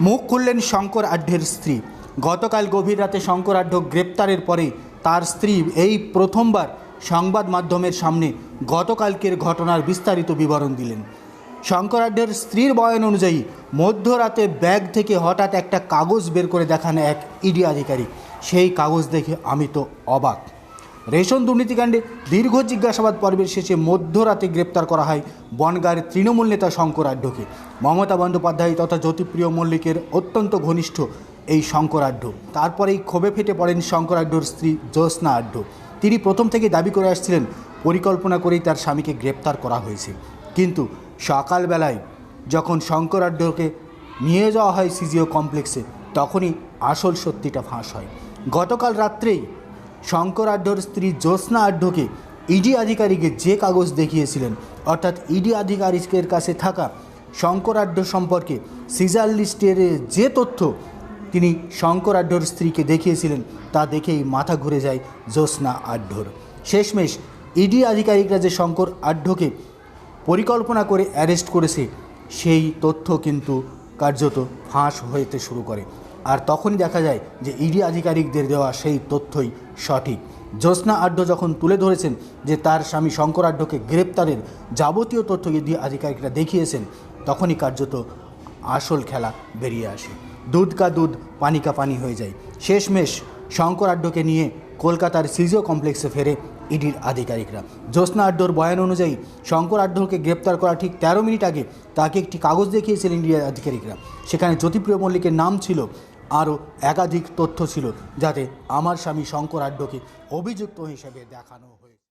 মুখ খুললেন শঙ্কর আঢ্যের স্ত্রী। গতকাল গভীর রাতে শঙ্কর আঢ্য গ্রেপ্তারের পরে তার স্ত্রী এই প্রথমবার সংবাদ মাধ্যমের সামনে গতকালকের ঘটনার বিস্তারিত বিবরণ দিলেন। শঙ্কর শঙ্করাঢ্যের স্ত্রীর বয়ান অনুযায়ী, মধ্যরাতে ব্যাগ থেকে হঠাৎ একটা কাগজ বের করে দেখান এক ইডি আধিকারিক। সেই কাগজ দেখে আমি তো অবাক। রেশন দুর্নীতিকাণ্ডে দীর্ঘ জিজ্ঞাসাবাদ পর্বের শেষে মধ্যরাতে গ্রেপ্তার করা হয় বনগাঁয়ের তৃণমূল নেতা শঙ্কর আঢ্যকে মমতা বন্দ্যোপাধ্যায় তথা জ্যোতিপ্রিয় মল্লিকের অত্যন্ত ঘনিষ্ঠ এই শঙ্কর আঢ্য তারপরেই ক্ষোভে ফেটে পড়েন শঙ্কর আঢ্যর স্ত্রী জ্যোৎস্না আঢ্য তিনি প্রথম থেকে দাবি করে আসছিলেন, পরিকল্পনা করেই তার স্বামীকে গ্রেপ্তার করা হয়েছে। কিন্তু সকালবেলায় যখন শঙ্কর আঢ্যকে নিয়ে যাওয়া হয় সিজিও কমপ্লেক্সে, তখনই আসল সত্যিটা ফাঁস হয়। গতকাল রাত্রেই শঙ্কর আঢ্যর স্ত্রী জ্যোৎস্না আঢ্যকে ইডি আধিকারিকে যে কাগজ দেখিয়েছিলেন, অর্থাৎ ইডি আধিকারিকের কাছে থাকা শঙ্কর আঢ্য সম্পর্কে সিজার লিস্টের যে তথ্য তিনি শঙ্কর আঢ্যর স্ত্রীকে দেখিয়েছিলেন, তা দেখেই মাথা ঘুরে যায় জ্যোৎস্না আঢ্যর শেষমেশ ইডি আধিকারিকরা যে শঙ্কর আঢ্যকে পরিকল্পনা করে অ্যারেস্ট করেছে, সেই তথ্য কিন্তু কার্যত ফাঁস হইতে শুরু করে। আর তখনই দেখা যায় যে ইডি আধিকারিকদের দেওয়া সেই তথ্যই সঠিক। জ্যোৎস্না আড্ড যখন তুলে ধরেছেন যে তার স্বামী শঙ্কর আড্ডকে গ্রেপ্তারের যাবতীয় তথ্য ইডি আধিকারিকরা দেখিয়েছেন, তখনই কার্যত আসল খেলা বেরিয়ে আসে। দুধ কা দুধ, পানি কা পানি হয়ে যায়। শেষমেশ শঙ্কর আড্ডকে নিয়ে কলকাতার সিজিও কমপ্লেক্সে ফেরে ইডির আধিকারিকরা। জ্যোৎস্না আড্ডোর বয়ান অনুযায়ী শঙ্কর আড্ডোকে গ্রেপ্তার করা ঠিক তেরো মিনিট আগে তাকে একটি কাগজ দেখিয়েছিলেন ইডির আধিকারিকরা। সেখানে জ্যোতিপ্রিয় মল্লিকের নাম ছিল আরও একাধিক তথ্য ছিল যাতে আমার স্বামী শঙ্কর আড্ডকে অভিযুক্ত হিসেবে দেখানো